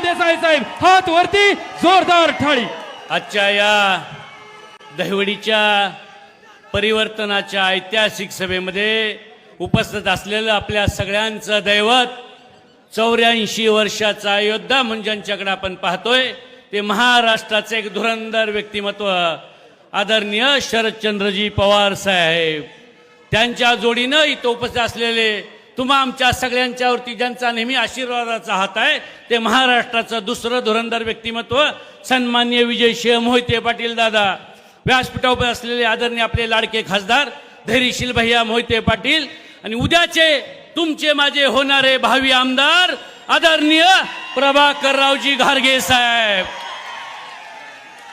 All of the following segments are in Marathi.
देसाई साहेब हात वरती जोरदार ठाळी. आजच्या या दहिवडीच्या परिवर्तनाच्या ऐतिहासिक सभेमध्ये उपस्थित असलेलं आपल्या सगळ्यांचं दैवत चौऱ्याऐंशी वर्षाचा योद्धा म्हणजे ज्यांच्याकडे आपण पाहतोय ते महाराष्ट्राचे एक धुरंधर व्यक्तिमत्व आदरणीय शरदचंद्रजी पवार साहेब. त्यांच्या जोडीनं इथं उपस्थित असलेले तुम्हा आमच्या सगळ्यांच्यावरती ज्यांचा नेहमी आशीर्वादाचा हात आहे ते महाराष्ट्राचं दुसरं धुरंधर व्यक्तिमत्व सन्मान्य विजय सिंह मोहिते पाटील दादा. व्यासपीठावर असलेले आदरणीय आपले लाडके खासदार धैर्यशील भैया मोहिते पाटील आणि उद्याचे तुमचे माझे होणारे भावी आमदार आदरणीय प्रभाकररावजी घारगे साहेब.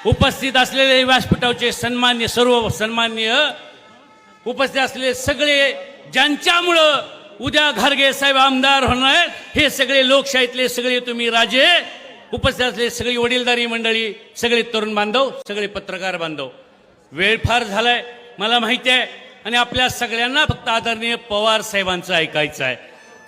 उपस्थित असलेले व्यासपीठावचे सन्मान्य सर्व सन्मान्य उपस्थित असलेले सगळे ज्यांच्यामुळं उद्या घारगे साहेब आमदार होणार आहेत. हे सगळे लोकशाहीतले सगळे तुम्ही राजे उपस्थित असले सगळी वडीलधारी मंडळी सगळे तरुण बांधव सगळे पत्रकार बांधव. वेळ फार झालाय मला माहिती आहे. आणि आपल्या सगळ्यांना फक्त आदरणीय पवार साहेबांचं ऐकायचं आहे.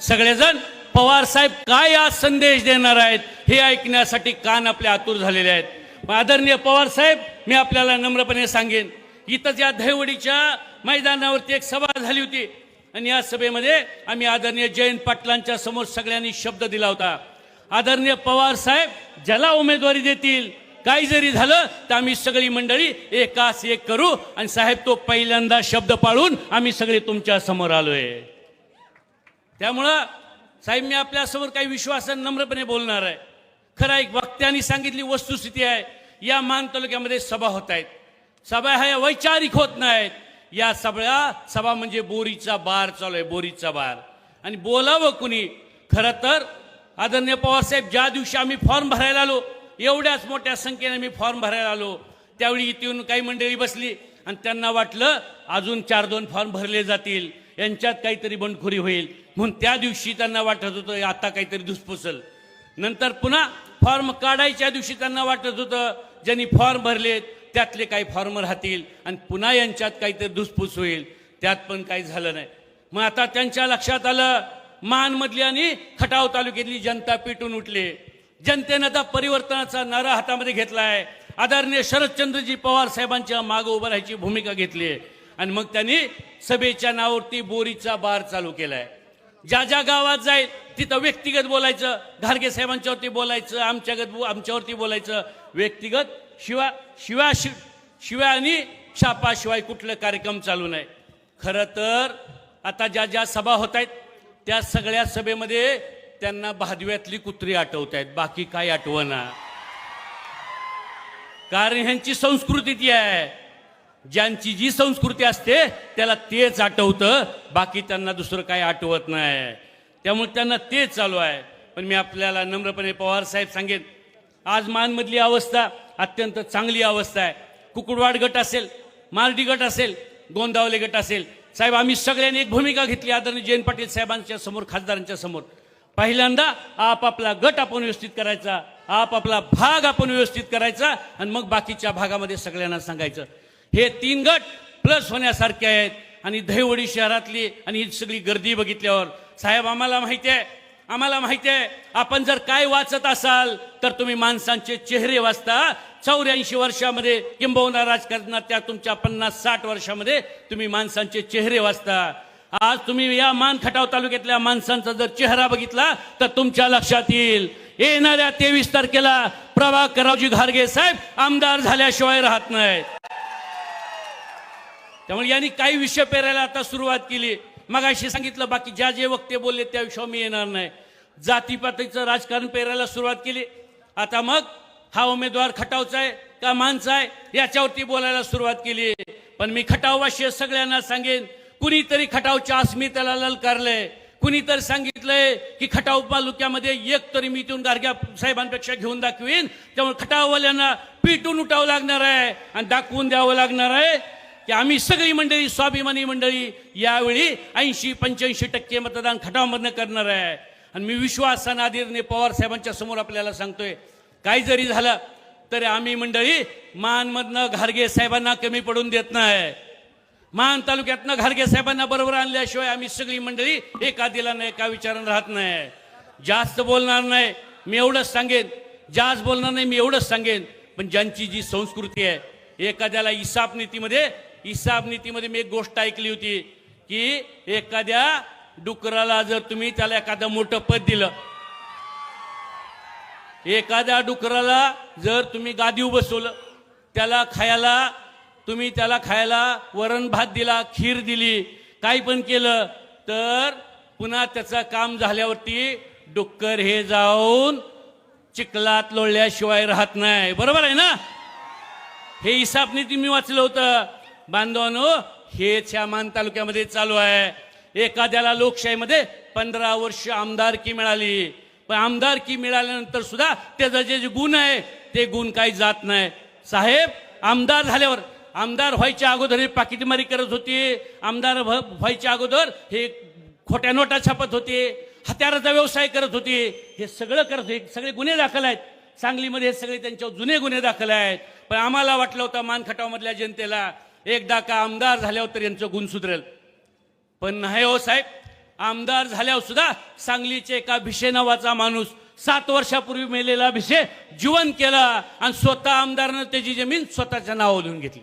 सगळेजण पवार साहेब काय आज संदेश देणार आहेत हे ऐकण्यासाठी कान आपले आतुर झालेले आहेत. आदरणीय पवार साहेब मी आपल्याला नम्रपणे सांगेन इथंच या दहिवडीच्या मैदानावरती एक सभा झाली होती. आणि या सभेमध्ये आम्ही आदरणीय जयंत पाटलांच्या समोर सगळ्यांनी शब्द दिला होता. आदरणीय पवार साहेब ज्याला उमेदवारी देतील काही जरी झालं तर आम्ही सगळी मंडळी एकास एक करू आणि साहेब तो पहिल्यांदा शब्द पाळून आम्ही सगळे तुमच्यासमोर आलोय. त्यामुळं साहेब मी आपल्यासमोर काही विश्वासानं नम्रपणे बोलणार आहे. खरं एक वक्त्यांनी सांगितली वस्तुस्थिती आहे. या मान तालुक्यामध्ये सभा होत आहेत. सभा ह्या वैचारिक होत नाहीत. या सगळ्या सभा म्हणजे बोरीचा बार चालू आहे बोरीचा बार. आणि बोलावं कुणी? खरं तर आदरणीय पवारसाहेब ज्या दिवशी आम्ही फॉर्म भरायला आलो एवढ्याच मोठ्या संख्येने मी फॉर्म भरायला आलो. त्यावेळी इथे येऊन काही मंडळी बसली आणि त्यांना वाटलं अजून चार दोन फॉर्म भरले जातील. यांच्यात काहीतरी बंडखोरी होईल. म्हणून त्या दिवशी त्यांना वाटत होतं आता काहीतरी धुसपुसल. नंतर पुन्हा फॉर्म काढायच्या दिवशी त्यांना वाटत होतं ज्यांनी फॉर्म भरलेत त्यातले काही फॉर्म राहतील आणि पुन्हा यांच्यात काहीतरी धुसफूस होईल. त्यात पण काही झालं नाही. मग आता त्यांच्या लक्षात आलं मानमधली आणि खटाव तालुक्यातली जनता पेटून उठली. जनतेनं आता परिवर्तनाचा नारा हातामध्ये घेतला आहे आदरणीय शरदचंद्रजी पवार साहेबांच्या मागं उभं राहायची भूमिका घेतली आहे. आणि मग त्यांनी सभेच्या नावावरती बोरीचा बार चालू केलाय. ज्या ज्या गावात जाईल तिथं व्यक्तिगत बोलायचं. घारगे साहेबांच्यावरती बोलायचं आमच्यागत आमच्यावरती बोलायचं. व्यक्तिगत शिवा शिवा शि शिव्या आणि शापाशिवाय कुठलं कार्यक्रम चालू नाही. खरं तर आता ज्या ज्या सभा होत आहेत त्या सगळ्या सभेमध्ये त्यांना भादव्यातली कुत्री आठवत आहेत बाकी काय आठवना कारण ह्यांची संस्कृती ती आहे. ज्यांची जी संस्कृती असते त्याला तेच आठवतं. बाकी त्यांना दुसरं काही आठवत नाही. त्यामुळे त्यांना तेच चालू आहे. पण मी आपल्याला नम्रपणे पवार साहेब सांगेन आज मानमधली अवस्था अत्यंत चांगली अवस्था आहे. कुकुडवाड गट असेल मालडी गट असेल गोंदावले गट असेल. साहेब आम्ही सगळ्यांनी एक भूमिका घेतली आदरणीय जयंत पाटील साहेबांच्या समोर खासदारांच्या समोर. पहिल्यांदा आपापला गट आपण व्यवस्थित करायचा आपापला भाग आपण व्यवस्थित करायचा आणि मग बाकीच्या भागामध्ये सगळ्यांना सांगायचं. हे तीन गट प्लस होण्यासारखे आहेत आणि दहिवडी शहरातली आणि ही सगळी गर्दी बघितल्यावर साहेब आम्हाला माहिती आहे आम्हाला माहिती आहे आपण जर काय वाचत असाल तर तुम्ही माणसांचे चेहरे वाचता. चौऱ्याऐंशी वर्षामध्ये किंबहुना राजकारणात त्या तुमच्या पन्नास साठ वर्षामध्ये तुम्ही माणसांचे चेहरे वाचता. आज तुम्ही या मानखटाव तालुक्यातल्या माणसांचा जर चेहरा बघितला तर तुमच्या लक्षात येईल. येणाऱ्या तेवीस तारखेला प्रभाकररावजी घारगे साहेब आमदार झाल्याशिवाय राहत नाहीत. त्यामुळे यांनी काही विषय पेरायला आता सुरुवात केली. मग अशी सांगितलं बाकी ज्या जे वक्ते बोलले त्या विषयावर मी येणार नाही. जातीपातीचं राजकारण पेरायला सुरुवात केली. आता मग हा उमेदवार खटावचा आहे का माणसा आहे याच्यावरती बोलायला सुरुवात केली. पण मी खटाववाशी सगळ्यांना सांगेन कुणीतरी खटावच्या अस्मितेला ललकारलंय. कुणीतरी सांगितलंय की खटाव तालुक्यामध्ये एक तरी मी इथून गारग्या साहेबांपेक्षा घेऊन दाखवीन त्यामुळे खटाववाल्यांना पिटून उठावं लागणार आहे आणि दाखवून द्यावं लागणार आहे. की आम्ही सगळी मंडळी स्वाभिमानी मंडळी यावेळी ऐंशी पंच्याऐंशी टक्के मतदान खटावमधनं करणार आहे. आणि मी विश्वासानं आदिरने पवार साहेबांच्या समोर आपल्याला सांगतोय काही जरी झालं तरी आम्ही मंडळी मानमधनं घारगे साहेबांना कमी पडून देत नाही. मान तालुक्यातनं घारगे साहेबांना बरोबर आणल्याशिवाय आम्ही सगळी मंडळी एका दिला नाही एका विचारानं राहत नाही. जास्त बोलणार नाही मी एवढंच सांगेन. जास्त बोलणार नाही मी एवढंच सांगेन. पण ज्यांची जी संस्कृती आहे एखाद्याला इसाप नीतीमध्ये हिसाब नीतीमध्ये मी एक गोष्ट ऐकली होती की एखाद्या डुकराला जर तुम्ही त्याला एखादं मोठं पद दिलं एखाद्या डुकराला जर तुम्ही गादीव बसवलं त्याला खायला तुम्ही त्याला खायला वरण भात दिला खीर दिली काही पण केलं तर पुन्हा त्याचं काम झाल्यावरती डुक्कर हे जाऊन चिखलात लोळल्याशिवाय राहत नाही. बरोबर आहे ना? हे हिसाब नीती मी वाचलं होतं. बांधवानो हेच ह्या मान तालुक्यामध्ये चालू आहे. एखाद्याला लोकशाहीमध्ये पंधरा वर्ष आमदारकी मिळाली. पण आमदारकी मिळाल्यानंतर सुद्धा त्याचं जे जे गुण आहे ते गुण काही जात नाही. साहेब आमदार झाल्यावर आमदार व्हायच्या अगोदर हे पाकिटमारी करत होती. आमदार व्ह- व्हायच्या अगोदर हे खोट्या नोटा छापत होते. हत्याराचा व्यवसाय करत होते. हे सगळं करत होते. सगळे गुन्हे दाखल आहेत. सांगलीमध्ये हे सगळे त्यांच्यावर जुने गुन्हे दाखल आहेत. पण आम्हाला वाटलं होतं मानखटावमधल्या जनतेला एकदा का आमदार झाल्यावर तर यांचं गुण सुधरेल. पण नाही हो साहेब आमदार झाल्यावर सुद्धा सांगलीचे एका भिशे नावाचा माणूस सात वर्षापूर्वी मेलेला भिशे जीवन केला आणि स्वतः आमदारनं त्याची जमीन स्वतःच्या नावावर लिहून घेतली.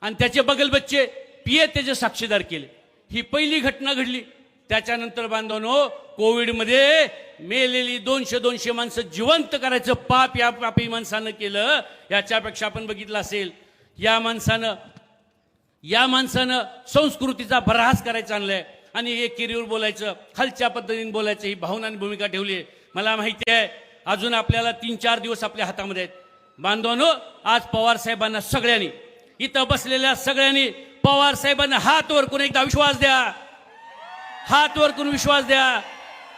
आणि त्याचे बगल बच्चे पिये त्याचे साक्षीदार केले. ही पहिली घटना घडली. त्याच्यानंतर बांधवनो कोविडमध्ये मेलेली दोनशे दोनशे माणसं जिवंत करायचं पाप या पापी माणसानं केलं याच्यापेक्षा आपण बघितलं असेल या माणसानं या माणसानं संस्कृतीचा भरास करायचा आणलाय. आणि हे किरीवर बोलायचं खालच्या पद्धतीने बोलायचं ही भावनाने भूमिका ठेवली आहे. मला माहिती आहे अजून आपल्याला तीन चार दिवस आपल्या हातामध्ये आहेत. बांधवानो आज पवार साहेबांना सगळ्यांनी इथं बसलेल्या सगळ्यांनी पवार साहेबांना हात वर करून एकदा विश्वास द्या? हात वर करून विश्वास द्या?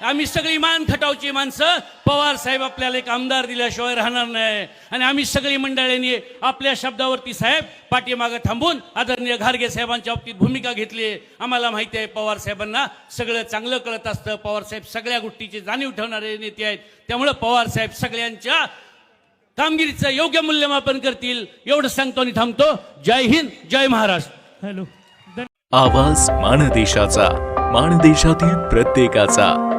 आम्ही सगळी मान खटावची माणसं. पवार साहेब आपल्याला एक आमदार दिल्याशिवाय राहणार नाही. आणि आम्ही सगळी मंडळींनी आपल्या शब्दावरती साहेब पाठीमागं थांबून आदरणीय घारगे साहेबांच्या बाबतीत भूमिका घेतली. आम्हाला माहिती आहे पवार साहेबांना सगळं चांगलं कळत असतं. पवार साहेब सगळ्या गोष्टीची जाणीव ठेवणारे नेते आहेत. त्यामुळं पवार साहेब सगळ्यांच्या कामगिरीचं योग्य मूल्यमापन करतील. एवढं सांगतो आणि थांबतो. जय हिंद जय महाराष्ट्र. हॅलो. आवाज माणदेशाचा माणदेशातील प्रत्येकाचा.